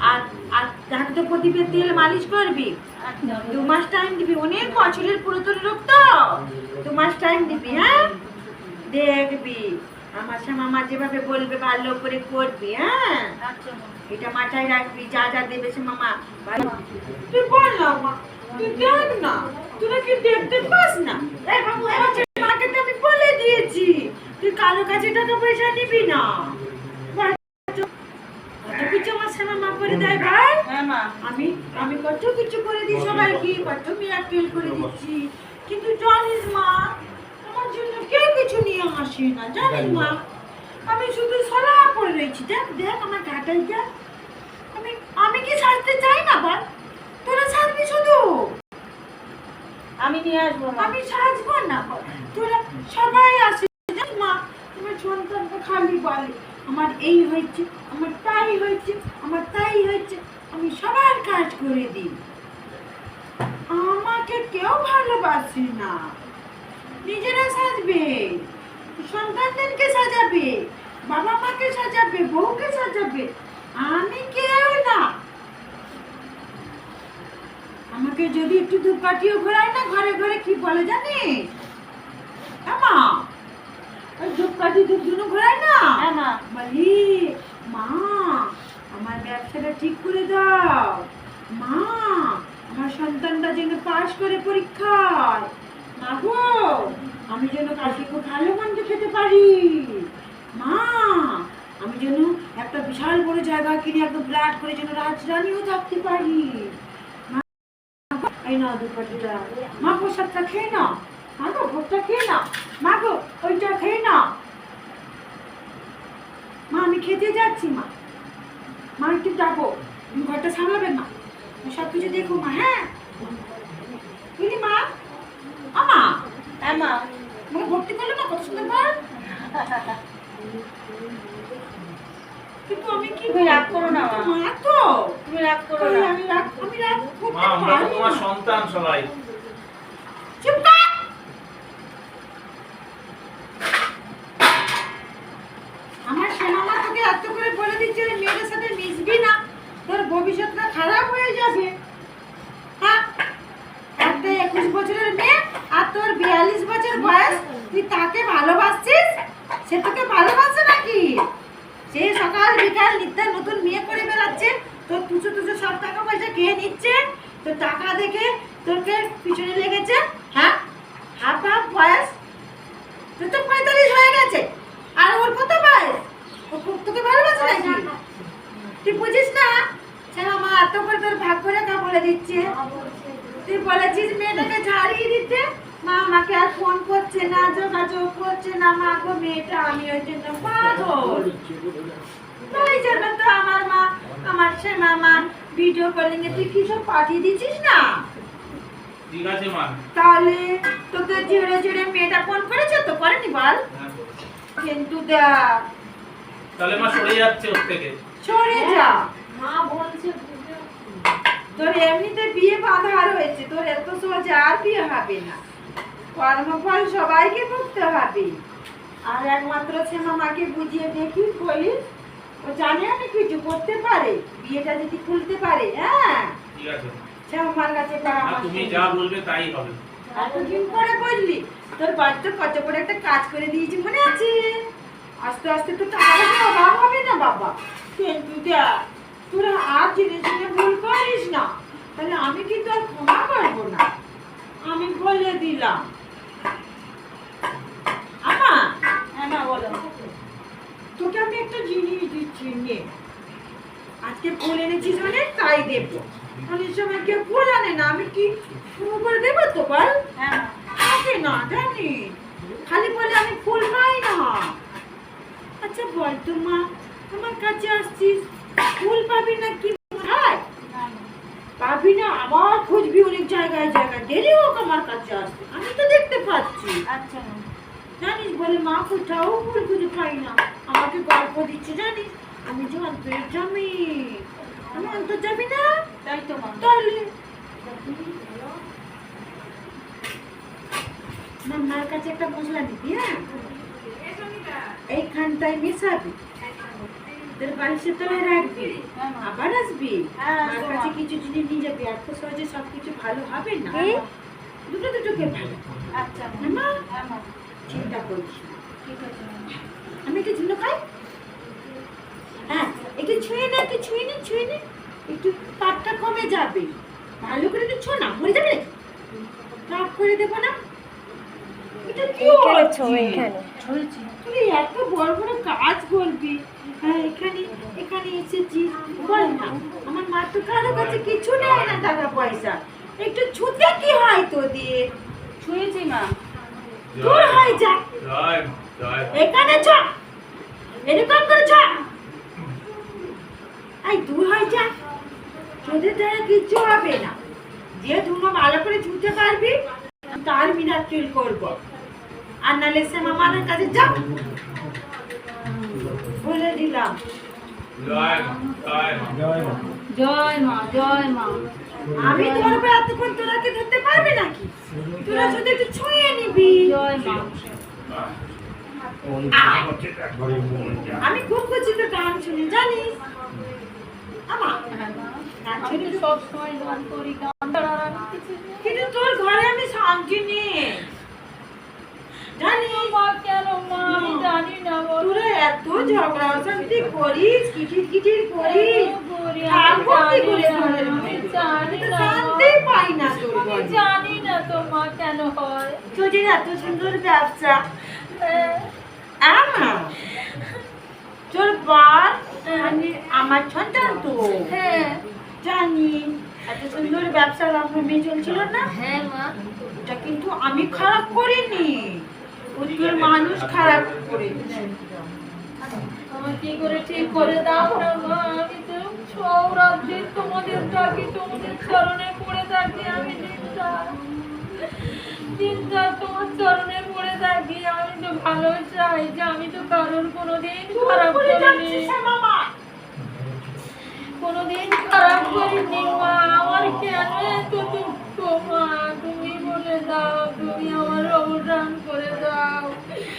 আর আর রোগ তো। দু দিবি হ্যাঁ? যেভাবে বলবে, ভালো করে করবি হ্যাঁ? এটা মাথায় রাখবি, যা যা দেবে সে মামা তুই বল না তুই দেখ না। তোরা কি দেখতে পাস না। এই কাছে টাকা পয়সা নিবি না। করে দেয় ভাই? হ্যাঁ মা। আমি আমি কত কিছু করে দিই সবাইকে কত মিরাকেল করে দিচ্ছি। কিন্তু জানিস মা আমার জন্য কেউ কিছু নিয়ে আসে না জানিস মা। আমি শুধু সলা পড়ে রয়েছি। দেখ দেখ আমার ঘাটাইটা আমি আমি কি সাজতে চাই না বল তোরা সাজবি শুধু? আমি নিয়ে আসব মা। আমি সাজবো না তোরা সবাই আসে। জানিস মা তোমার সন্তানটা খালি বলে আমার এই হয়েছে, আমার তাই হয়েছে, আমার তাই হয়েছে, আমি সবার কাজ করে দিই। আমাকে কেউ ভালোবাসে না। নিজেরা সাজবে, সন্তানদেরকে সাজাবে বাবা মাকে সাজাবে, বউকে সাজাবে, আমি কেউ না। আমাকে যদি একটু ধূপকাঠিও ঘোরায় না, ঘরে ঘরে কি বলে জানিস? আমা ঘোরায় না? হ্যাঁ মা বলি মা আমার ব্যবসাটা ঠিক করে দাও। মা আমার সন্তানটা যেন পাশ করে পরীক্ষায়। মা গো আমি যেন কালকে খুব ভালো মন্দ খেতে পারি। মা আমি যেন একটা বিশাল বড় জায়গা কিনে একদম ফ্ল্যাট করে যেন রাজরানীও থাকতে পারি। মা, এই নাও দুপাটিটা মা প্রসাদটা খেয়ে নাও। মা গো ভোগটা খেয়ে নাও। মা গো ওইটা খেয়ে নাও। মা আমি খেতে যাচ্ছি মা। মা একটু যাব তুমি ঘরটা সামলাবেন মা। সব কিছু দেখো মা হ্যাঁ? বুঝলি মা? আমা হ্যাঁ মা। আমাকে ভর্তি করল না কত সুন্দর ঘর। কিন্তু আমি কি তুমি রাগ করো না, মা। মা তো। তুমি রাগ করো না। আমি রাগ আমি রাগ করতে মা আমরা তোমার সন্তান সবাই চুপ কর আমার সোনামা তোকে এত করে বলে দিচ্ছে যে মেয়েদের সাথে মিশবি না তোর ভবিষ্যৎটা খারাপ হয়ে যাবে হ্যাঁ একটা একুশ বছরের মেয়ে আর তোর বিয়াল্লিশ বছর বয়স তুই তাকে ভালোবাসছিস সে তোকে ভালোবাসে নাকি সে সকাল বিকাল নিত্য নতুন মেয়ে করে বেড়াচ্ছে তোর তুচো তুচো সব টাকা পয়সা খেয়ে নিচ্ছে তোর টাকা দেখে তোকে পিছনে লেগেছে হ্যাঁ হাফ হাফ বয়স তোর তো পঁয়তাল্লিশ হয়ে গেছে আর ওর কত বয়স ও খুব তোকে ভালোবাসে নাকি তুই বুঝিস না সে মা এত করে তোর ভাগ করে কা বলে দিচ্ছে। তুই বলেছিস মেয়েটাকে ঝাড়িয়ে দিতে? মা আমাকে আর ফোন করছে না যোগাযোগ করছে না। মা গো মেয়েটা আমি ওই জন্য পাগল। জন্য তো আমার মা আমার সে মামা ভিডিও কলিং এ তুই কি সব পাঠিয়ে দিছিস না? ঠিক আছে মা। তাহলে তোকে ঝেড়ে ঝেড়ে মেয়েটা ফোন করেছে তো? করেনি বল। হ্যাঁ। কিন্তু দেখ। তাহলে মা সরে যাচ্ছে ওর থেকে। সরে যা। মা বলছে তোর এমনিতে বিয়ে বাঁধা রয়েছে তোর এত সহজে আর বিয়ে হবে না। কর্মফল সবাইকে করতে হবে। আর একমাত্র সে মামাকে বুঝিয়ে দেখি বলিস? ও জানে আমি কিছু করতে পারে বিয়েটা যদি খুলতে পারে হ্যাঁ? ঠিক আছে। কাছে আর পরামর্শ তুমি যা বলবে তাই হবে। এতদিন পরে বললি তোর বাড়িতে কত করে একটা কাজ করে দিয়েছি মনে আছে? আস্তে আস্তে তো টাকা অভাব হবে না বাবা। কিন্তু দেখ তোরা আর জেনে শুনে ভুল করিস না। তাহলে আমি কিন্তু আর ক্ষমা করব না। আমি বলে দিলাম। আমা হ্যাঁ বলো। তোকে আমি একটা জিনিস দিচ্ছি নে। আজকে ফুল এনেছিস মানে তাই দেবো। অনেক সময় কেউ ফুল আনে না আমি কি শুরু করে দেবো তো বল হ্যাঁ না জানি। খালি বলে আমি ফুল পাই না। আচ্ছা বল তো মা আমার কাছে আসছিস। ফুল পাবি না কি পাবি না আবার খুঁজবি অনেক জায়গায় জায়গায়। দেরি হোক আমার কাছে আসতে আমি তো দেখতে পাচ্ছি। আচ্ছা। জানিস বলে মা কোথাও ফুল খুঁজে পাই না। আমাকে গল্প দিচ্ছে জানিস? আমি যে অন্তর জামি আমি অন্তর যাবি না? তাই তো তাহলে? মার কাছে একটা মশলা দিবি হ্যাঁ? এইখানটায় মেশাবি। তলায় রাখবি। হ্যাঁ আবার আসবি? হ্যাঁ, মার কাছে কিছু জিনিস নিয়ে যাবি। এত সহজে সব কিছু ভালো হবে না। দুটো দুটোকে ভালো? আচ্ছা মা। হ্যাঁ চিন্তা করিস আমি একটু ঝুনো খাই? হ্যাঁ একটু ছুঁয়ে নে একটু ছুঁয়ে নে ছুঁয়ে নে। একটু পাটটা কমে যাবে। ভালো করে একটু ছো না মরে যাবে নাকি? করে দেবো না। এটা কি হচ্ছে? এত বড় বড় কাজ করবি হ্যাঁ এখানে এখানে এসেছিস বল না আমার মা তো কারও কাছে কিছু নেয় না টাকা পয়সা। একটু ছুতে কি হয় তোদের? ছুঁয়েছি মা। দূর হয়ে যা। জয় মা, জয় মা। এখানে চ। এরকম করে চ। আই দূর হয়ে যা। তোদের দ্বারা কিচ্ছু হবে না। যে ভালো করে ছুতে পারবি তার মিরাক্কেল করব। আর নাহলে সে মামার কাছে যা দিলাম জয় মা, জয় মা। জয় মা। জয় আমি এতক্ষণ তোরা কি ধরতে পারবে নাকি? তোরা শুধু একটু ছুঁয়ে নিবি। জয় মা। আমি খুব খুশি তো গান শুনে জানিস হ্যাঁ। কিন্তু তোর ঘরে আমি শান্তি নেই। মা কেন মা আমি জানি না তোরা এত ঝগড়া অশান্তি করিস কিটির কিটির করিস? জানি না, তো পাই না তোর জানি না তো মা কেন হয়। তোদের এত সুন্দর ব্যবসা। হ্যাঁ, আমার তোর বার আমি আমার সন্তান তো। হ্যাঁ। জানি এত সুন্দর ব্যবসা রকমে চলছিল না। হ্যাঁ মা। এটা কিন্তু আমি খারাপ করিনি। তোর মানুষ খারাপ করেছে আমার কি করে ঠিক করে দাও আমি তো সব রাত্রি তোমাদের ডাকি তোমাদের চরণে পড়ে থাকি আমি দিনটা। তোমার চরণে পড়ে থাকি আমি তো ভালো চাই যে আমি তো কারোর কোনোদিন খারাপ করে করিনি। কোনোদিন খারাপ করিনি মা আমার কেন এত দুঃখ মা? তুমি বলে দাও তুমি আমার অবদান করে দাও।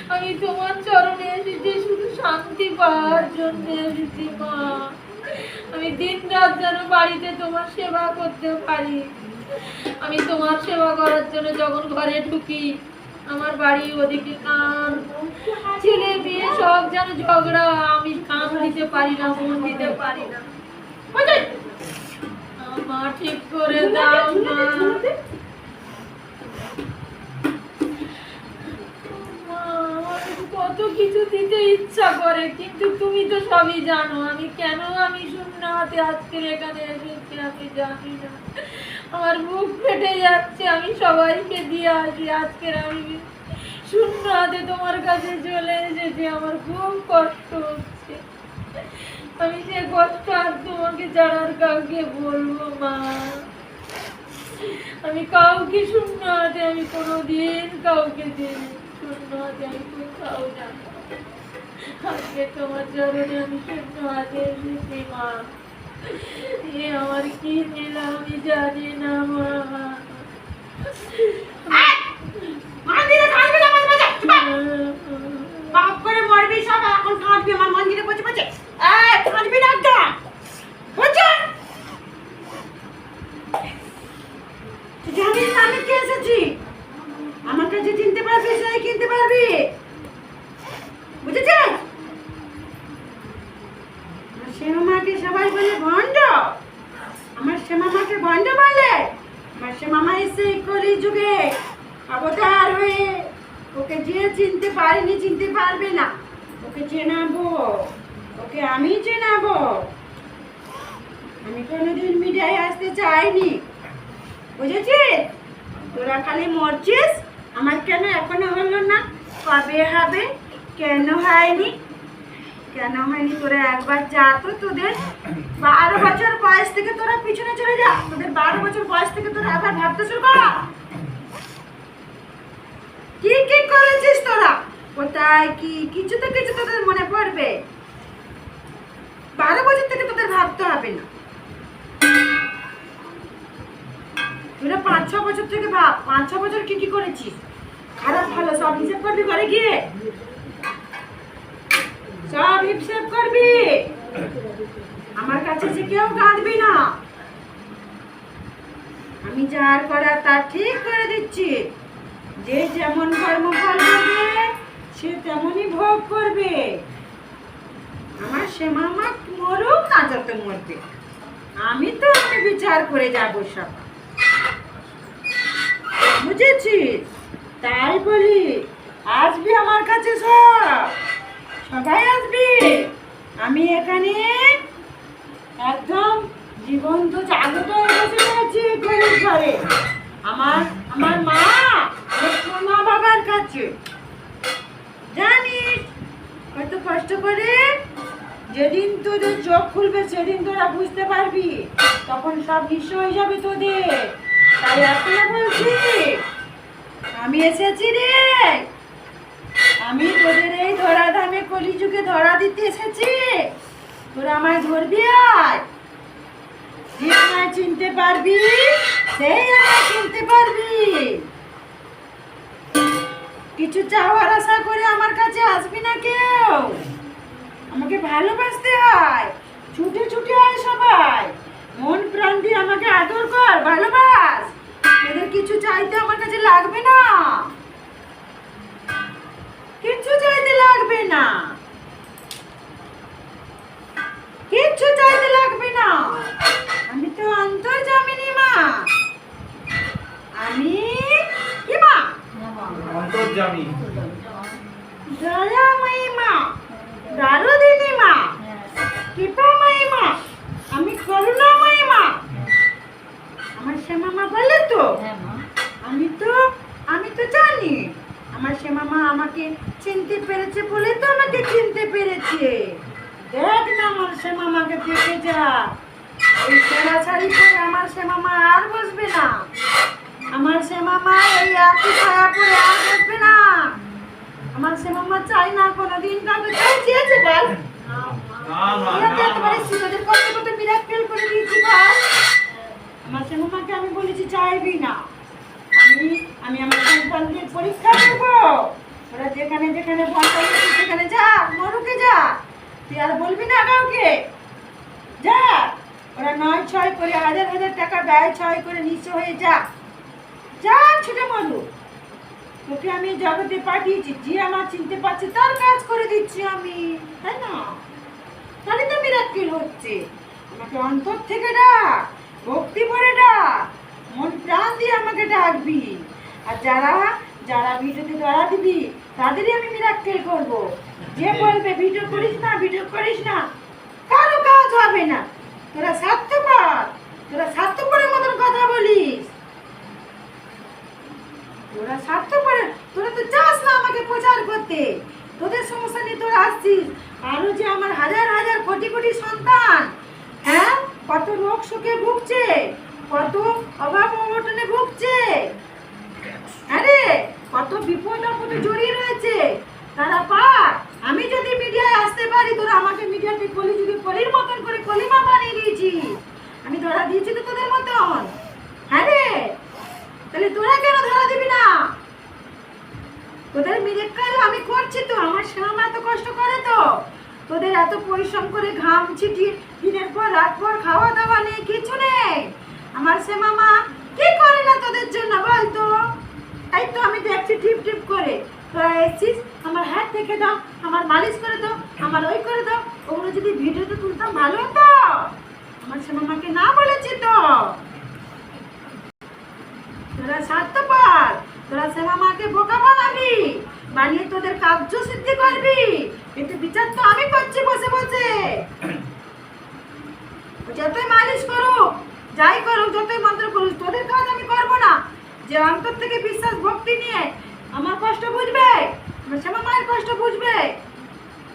আমি তোমার চরণে এসেছি শুধু শান্তি পাওয়ার জন্য এসেছি মা। আমি দিন রাত যেন বাড়িতে তোমার সেবা করতে পারি। আমি তোমার সেবা করার জন্য যখন ঘরে ঢুকি আমার বাড়ি ওদিকে কান ছেলে বিয়ে সব যেন ঝগড়া আমি কান দিতে পারি না মন দিতে পারি না। মা ঠিক করে দাও মা। কত কিছু দিতে ইচ্ছা করে, কিন্তু তুমি তো সবই জানো, আমি কেন আমি শূন্য হাতে আজকের এখানে এসেছি আমি জানি না। আমার বুক ফেটে যাচ্ছে, আমি সবাইকে দিয়ে আসি, আজকের আমি শূন্য হাতে তোমার কাছে চলে এসেছি, আমার খুব কষ্ট হচ্ছে। আমি সে কষ্ট আর তোমাকে জানার কাউকে বলব মা আমি কাউকে শূন্য হাতে, আমি কোনোদিন কাউকে দিই শূন্য হাতে আমি আজকে তোমার চরণে আমি শূন্য হাতে এসেছি, মা। এ আমার কি দিল, আমি জানি না, মা। বাপ করে মরবি সব, এখন কাঁদবি মন্দিরে বসে বসে না একটা বুঝছ না আমি কে এসেছি? আমার কাছে চিনতে পারবি, সেই কিনতে পারবি। বুঝেছিস? আমার সবাই বলে ভণ্ড আমার শ্যামা মাকে ভণ্ড বলে। আমার শ্যামা এসে কলি যুগে অবতার হয়ে ওকে যে চিনতে পারেনি, চিনতে পারবে না। ওকে চেনাবো, ওকে আমি চেনাবো। আমি কোনোদিন মিডিয়ায় আসতে চাইনি। বুঝেছিস? তোরা খালি মরছিস, আমার কেন এখনও হলো না? কবে হবে? কেন হয়নি? কেন হয়নি? তোরা একবার যা তো তোদের বারো বছর বয়স থেকে তোরা পিছনে চলে যা। তোদের বারো বছর বয়স থেকে তোরা আবার ভাবতে শুরু কর। কি কি করেছিস তোরা? কোথায় কি? কিছু তো কিছু তোদের মনে পড়বে। বারো বছর থেকে তোদের ভাবতে হবে না। তোরা পাঁচ, ছ বছর থেকে ভাব। পাঁচ, ছ বছর কি কি করেছিস? খারাপ ভালো সব হিসেব করবি ঘরে গিয়ে? সব হিসেব করবি? আমার কাছে যে কেউ কাঁদবি না। আমি যার করার তার ঠিক করে দিচ্ছি। যে যেমন কর্মফল করবে, সে তেমনই ভোগ করবে। আমার শ্যামামা মরুক, না যত মরবে। আমি তো আমি বিচার করে যাব সব। বুঝেছিস? তাই বলি আসবি আমার কাছে সব সবাই আসবি? আমি এখানে একদম জীবন্ত, জাগ্রত বসে রয়েছি গরিব ঘরে। আমার আমার মা মা বাবার কাছে। জানিস, কত কষ্ট করে যেদিন তোদের চোখ খুলবে, সেদিন তোরা বুঝতে পারবি, তখন সব নিঃস্ব হয়ে যাবে তোদের। তাই এখনও বলছি, আমি এসেছি রে। আমি তোদের এই ধরা ধামে কলিযুগে ধরা দিতে এসেছি। তোরা আমায় ধরবি আয় যে আমায় চিনতে পারবি সেই আমায় চিনতে পারবি। কিছু চাওয়ার আশা করে আমার কাছে আসবি না কেউ। আমাকে ভালোবাসতে হয়, ছুটে ছুটে হয় সবাই। মন প্রাণ দিয়ে আমাকে আদর কর, ভালোবাস। এদের কিছু চাইতে আমার কাছে লাগবে না। কিচ্ছু চাইতে লাগবে না। কিচ্ছু চাইতে লাগবে না। আমি তো অন্তর্জামিনী মা। আমি কি মা? অন্তর্জামী দয়াময়ী মা দারুদিনী মা কৃপাময়ী মা আমি করুণাময়ী মা। আমার শ্যামা মা বলে তো আমি তো আমি তো জানি আমার শ্যামা মা আমাকে চিনতে পেরেছে বলে তো আমাকে চিনতে পেরেছে। দেখ না আমার মাকে দেখে যা। এই সেরা শাড়ি পরে আমার শ্যামা মা আর বসবে না। আমার শ্যামা মা এই একই ছায়া পরে আর বসবে না। আমার মা চাই না কোনোদিন কাউকে চাই চেয়েছে বল। আমার মাকে আমি বলেছি চাইবি না। আমি আমি আমার সন্তানদের পরীক্ষা দেব ওরা যেখানে যেখানে ভয় পাচ্ছে সেখানে যা, মরুকে যা। তুই আর বলবি না কাউকে। যা। ওরা নয় ছয় করে, হাজার হাজার টাকা ব্যয় ছয় করে নিঃস্ব হয়ে যা। যা, ছুটে মরু। তোকে আমি জগতে পাঠিয়েছি, যে আমার চিনতে পারছে, তার কাজ করে দিচ্ছি আমি। তাই না? তাহলে তো মিরাক্কেল হচ্ছে। আমাকে অন্তর থেকে ডাক, ভক্তি ভরে ডাক, মন প্রাণ দিয়ে আমাকে ডাকবি। আর যারা যারা ভিডিওতে ধরা দিবি তাদেরই আমি মিরাক্কেল করব। যে বলবে ভিডিও করিস না ভিডিও করিস না কারও কাজ হবে না। তোরা স্বার্থপর তোরা স্বার্থপরের মতন কথা বলিস। তোরা তোরা তো চাস না আমাকে প্রচার করতে। তোদের সমস্যা নিয়ে তোরা আসছিস। আরও যে আমার হাজার হাজার কোটি কোটি সন্তান হ্যাঁ? কত রোগ সুখে ভুগছে কত অভাব অনটনে ভুগছে। কত বিপদ আপদে জড়িয়ে রয়েছে। তারা পার আমি যদি মিডিয়ায় আসতে পারি, তোরা আমাকে মিডিয়াতে কলি যদি কলির মতন করে কলিমা বানিয়ে দিয়েছি আমি ধরা দিয়েছি তো তোদের মতন। হ্যাঁ রে? তাহলে তোরা কেন ধরা দিবি না? তোদের মিরেক্কাল আমি করছি তো, আমার শ্যামা এত কষ্ট করে তো। তোদের এত পরিশ্রম করে ঘাম ছিটিয়ে দিনের পর রাত পর খাওয়া দাওয়া নেই কিছু নেই। আমার শ্যামা মা কি করে না তোদের জন্য বল তো এই তো আমি দেখছি টিপ টিপ করে। তোরা এসছিস, আমার হাত থেকে দাও, আমার মালিশ করে দাও, আমার ওই করে দাও, ওগুলো যদি ভিডিওতে তুলতাম ভালো হতো। আমার শ্যামামাকে না বলেছি তো। তোরা স্বার্থপর, তোরা শ্যামা মাকে বোকা বানাবি, বানিয়ে তোদের কার্য সিদ্ধি করবি। কিন্তু বিচার তো আমি করছি বসে বসে। যতই মালিশ করুক, যাই করুক, যতই মন্ত্র করুক, তোদের কাজ আমি করব না। যে অন্তর থেকে বিশ্বাস, ভক্তি নিয়ে আমার কষ্ট বুঝবে? শ্যামা মায়ের কষ্ট বুঝবে?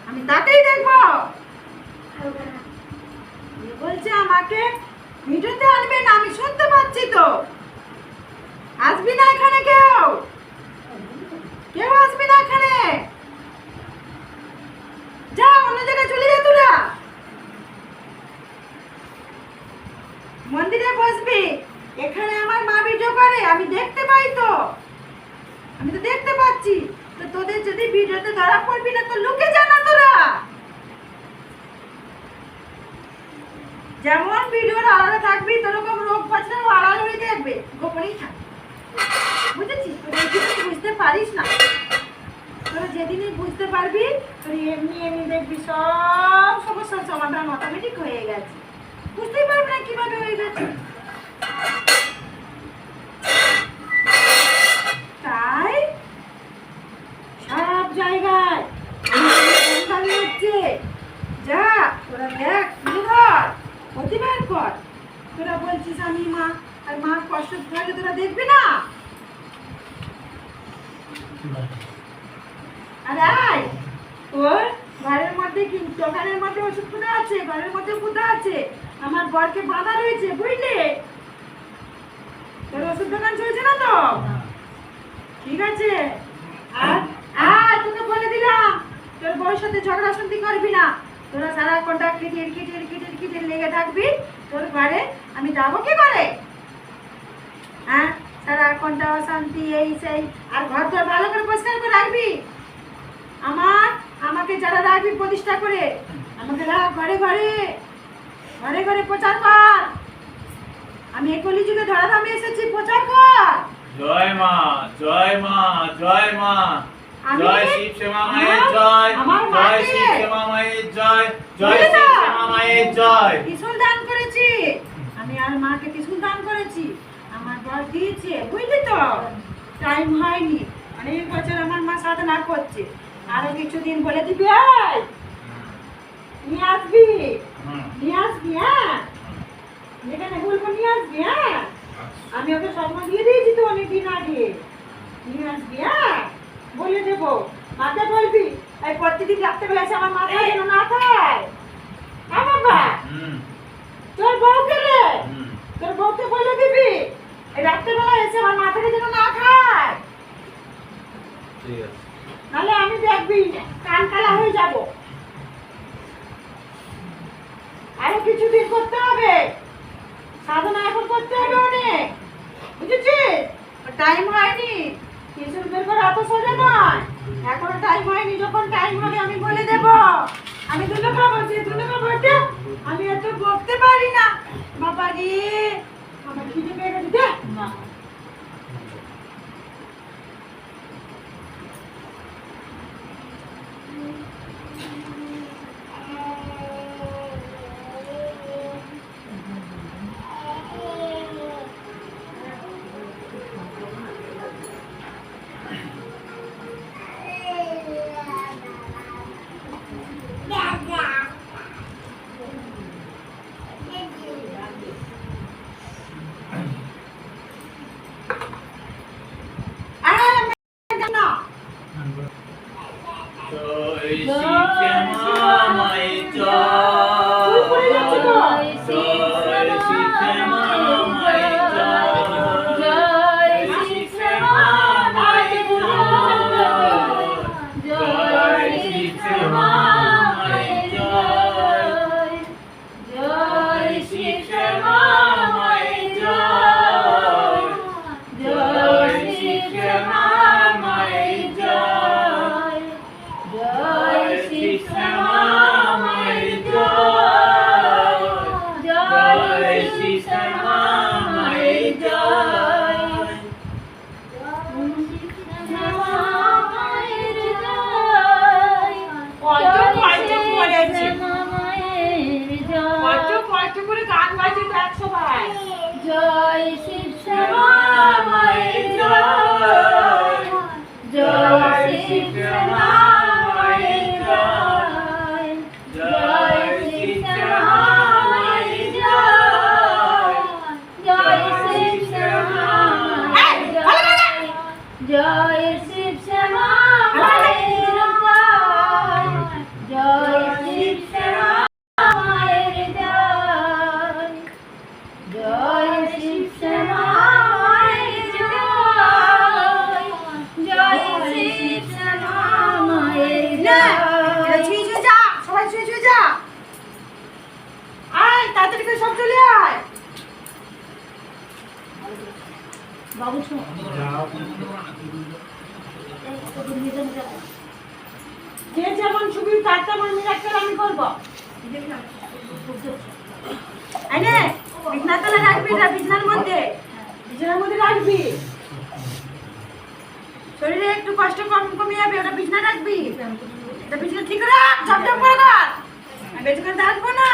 আমি তাকেই দেখব। বলছে আমাকে ভিডিওতে আনবে না, আমি শুনতে পাচ্ছি তো। আসবি না এখানে কেউ? কেউ আসবি না এখানে? যা, অন্য জায়গায় চলে যা তোরা। মন্দিরে বসবি। এখানে আমার মা ভিডিও করে আমি দেখতে পাই তো। আমি তো দেখতে পাচ্ছি। তো তোদের যদি ভিডিওতে ধরা পড়বি না, তো লুকে যা না তোরা। যেমন ভিডিওর আড়ালে থাকবি, সেরকম রোগ বাচ্চাও আড়াল হয়ে থাকবে। গোপনেই থাকবে। বুঝেছিস? জিনিস বুঝতে পারিস না। তোরা যেদিনই বুঝতে পারবি, তোর এমনি এমনি দেখবি, সব সমস্যার সমাধান অটোমেটিক হয়ে গেছে। বুঝতেই পারবি না কীভাবে হয়ে গেছে। ঘরের মধ্যে ওষুধ পুঁতা আছে? ঘরের মধ্যে পুঁতা আছে। আমার বরকে বাঁধা রয়েছে বুঝলি? তোর ওষুধ দোকান চলছে না তো? ঠিক আছে। আর আর তোকে বলে দিলাম, তোর বউর সাথে ঝগড়া শান্তি করবি না। তোরা সারা ঘণ্টা কিটির কিটির কিটির কিটির লেগে থাকবি। তোর ঘরে আমি যাব কি করে? হ্যাঁ? সারা ঘণ্টা অশান্তি, এই সেই। আর ঘর তোর ভালো করে পরিষ্কার করে রাখবি? আমার, আমাকে যারা রাখবি প্রতিষ্ঠা করে, আমাকে রাখ ঘরে ঘরে ঘরে ঘরে প্রচার কর। আমি এই কলি যুগে ধরাধামে এসেছি প্রচার কর। জয় মা জয় মা জয় মা। জয় শিব শ্যামা মায়ের জয় জয় শিব শ্যামা মায়ের জয় জয় শিব শ্যামা মায়ের জয়। ত্রিশূল দান করেছি। আমি আর মাকে ত্রিশূল দান করেছি। আমার বর দিয়েছে বুঝলি তো? টাইম হয়নি। অনেক বছর আমার মা সাধনা করছে। আরও কিছুদিন বলে দিবি নিয়ে আসবি? নিয়ে আসবি হ্যাঁ? যেখানে বলব নিয়ে আসবি হ্যাঁ? আমি ওকে স্বপ্ন দিয়ে দিয়েছি তো অনেকদিন আগে। নিয়ে আসবি হ্যাঁ? বলে দেবো। মাকে বলবি এই প্রতিদিন রাত্রেবেলা এসে আমার মাথায় যেন না খায়। হ্যাঁ বাবা। হুম, তোর বউকে যে যেমন ছবি তার তেমন মিরাক্কেল আমি করব নে রাখবি এটা বিছনার মধ্যে বিছানার মধ্যে রাখবি শরীরে একটু কষ্ট কম কমে যাবে ওটা বিছনা রাখবি এটা বিছনা ঠিক রাখ ঝপঝপ করে কর আমি থাকব না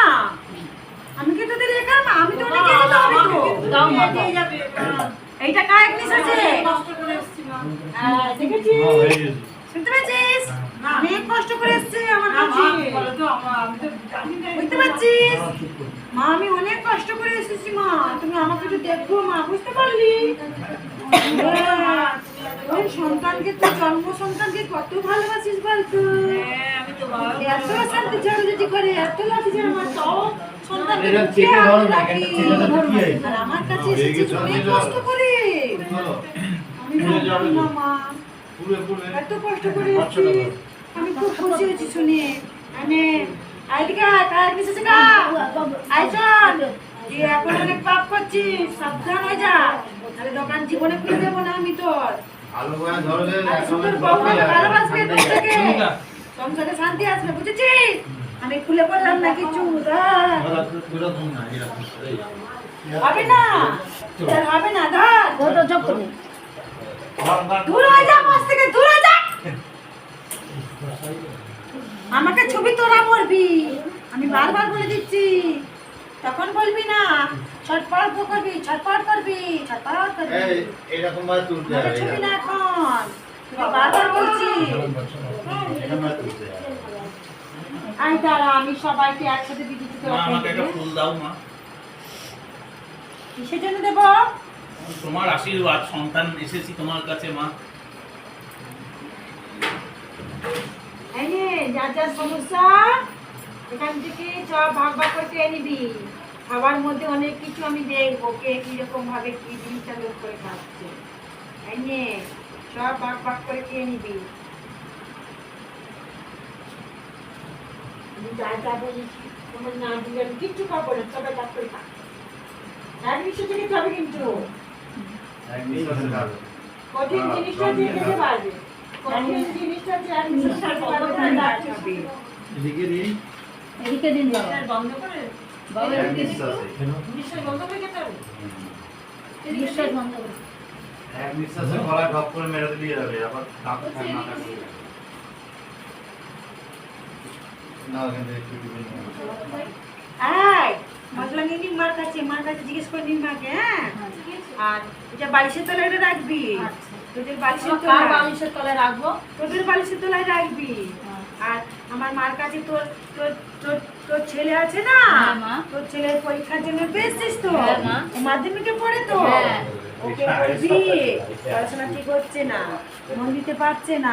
আমি কি তোদের একার আমি তো অনেক আমি তো। এইটা কার জিনিস আছে? কষ্ট করে এসেছি মা। দেখেছিস? হ্যাঁ, হয়ে। শুনতে পেয়েছিস অনেক কষ্ট করে এসছে আমার কাছে। বলো তো, আমি তো জানি না। বুঝতে পারছিস? হ্যাঁ, চুপ করো। মা আমি অনেক কষ্ট করে এসেছি মা। তুমি আমাকে একটু দেখো মা বুঝতে পারলি? হ্যাঁ, সন্তানকে তুই জন্ম সন্তানকে কত ভালোবাসিস বলতো? হ্যাঁ, আমি এত শান্তি করে এত লাঠি ঝাড়া মার তাও সন্তানকে এটা বুকে চেপে ধরো না, রাখি। এখানটা চেপে ধরো, কি হয়েছে? আর আমার কাছে হয়ে এসেছিস অনেক কষ্ট করে। এত কষ্ট করে আচ্ছা, এসেছিস দাদা। আমি খুব খুশি হয়েছি শুনে মানে আইদিকা কার কিছু শেখা আইসন তুই এখন অনেক পাপ করছিস সাবধান হয়ে যা তাহলে দোকান জীবনে খুলে দেবো না আমি তোর হয়ে। সংসারে শান্তি আসবে বুঝেছিস আমি খুলে পড়লাম না কিছু। হবে না হবে না ধর। দূর হয়ে যা পাশ থেকে দূর হয়ে যা। আমাকে ছবি তোরা বলবি আমি বারবার বলে দিচ্ছি। তখন বলবি না ছটপট করবি ছটপট করবি ছটপট করবি। এরকম ভাবে তুলতে হবে, ছবি না এখন বারবার বলছি। আই দাঁড়া আমি সবাইকে একসাথে দিচ্ছি মা আমাকে একটা ফুল দাও মা। কিসের জন্য দেবো? তোমার আশীর্বাদ, সন্তান এসেছি তোমার কাছে, মা। যার যার সমস্যা, এখান থেকে সব ভাগ ভাগ করে খেয়ে নিবি। খাবার মধ্যে অনেক কিছু আমি দেখব, কে কীরকম ভাবে কি জিনিসটা লোক করে খাচ্ছে। নে সব ভাগ ভাগ করে খেয়ে নিবি। যা যা খাব সবাই ভাগ করে খা। এক নিশ্চয় থেকে খাবে কিন্তু। খাবে। কঠিন জিনিসটা যে খেতে পারবে কঠিন জিনিসটা যে না এদিকে। এদিকে দিন বাবা। বন্ধ করে বাবা এক এদিকে নিঃশ্বাসে। বন্ধ করে হবে। বন্ধ করে। এক নিঃশ্বাসে গলায় ঢপ করে মেরে দিলেই যাবে, আবার দাঁত না কাটবে। নাও, এখান একটু দিবেন। আয়! মশলা নিয়ে নিন মার কাছে মার কাছে জিজ্ঞেস করে নিন মাকে হ্যাঁ? আর এটা বালিশের তলায় এটা রাখবি। আচ্ছা। তোদের বালিশের তলায়। বালিশের তলায় রাখব? তোদের বালিশের তলায় রাখবি। আচ্ছা। আর আমার মার কাছে তোর তোর তোর তোর ছেলে আছে না? হ্যাঁ, তোর ছেলের পরীক্ষার জন্য পেয়েছিস তো? হ্যাঁ, মাধ্যমিকে পড়ে তো? হ্যাঁ। ওকে বলবি পড়াশোনা ঠিক হচ্ছে না। মন দিতে পারছে না।